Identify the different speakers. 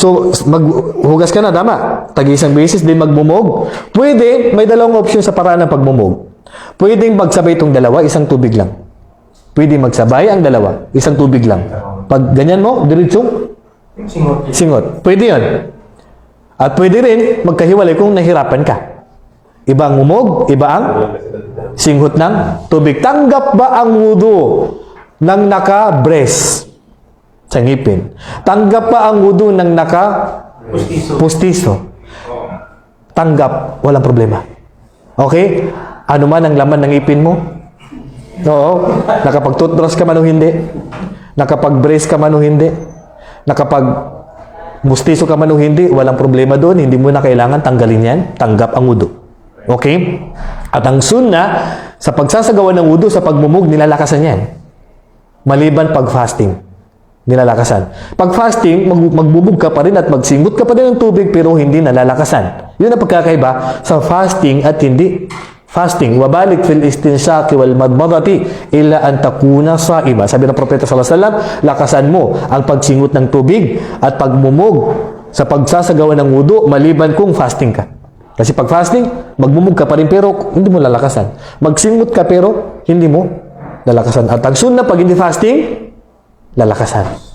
Speaker 1: So, maghugas ka na, tama. Tag-isang beses din magmumog. Pwede, may dalawang option sa paraan ng pagmumog. Pwedeng magsabay itong dalawa, isang tubig lang. Pwede magsabay ang dalawa, isang tubig lang. Pag ganyan mo, diretsong
Speaker 2: Singot.
Speaker 1: singot. Pwede yon. At pwede rin magkahiwalay kung nahirapan ka. Iba ang umog, iba ang singhot ng tubig. Tanggap ba ang wudu ng naka-breast sa ngipin? Tanggap ba ang wudu ng naka
Speaker 2: Pustiso.
Speaker 1: pustiso? Tanggap, walang problema. Okay? Ano man ang laman ng ngipin mo? Oo. Nakapag-toothbrush ka man o hindi? Nakapag-brace ka man o hindi? Nakapag mustiso ka man o hindi? Walang problema doon. Hindi mo na kailangan tanggalin yan. Tanggap ang wudu. Okay? At ang sunna, sa pagsasagawa ng wudu, sa pagmumug, nilalakasan yan. Maliban pag fasting. Nilalakasan. Pag fasting, mag magbubog ka pa rin at magsingot ka pa rin ng tubig pero hindi nalalakasan. Yun ang pagkakaiba sa fasting at hindi fasting. Wabalik fil istinsyaki wal madmadati illa an takuna saima. Sabi ng propeta sallallahu alaihi wasallam, lakasan mo ang pagsingot ng tubig at pagmumog sa pagsasagawa ng wudu maliban kung fasting ka. Kasi pag fasting, magmumog ka pa rin pero hindi mo lalakasan. Magsingot ka pero hindi mo lalakasan. At ang sunna pag hindi fasting, lalakasan.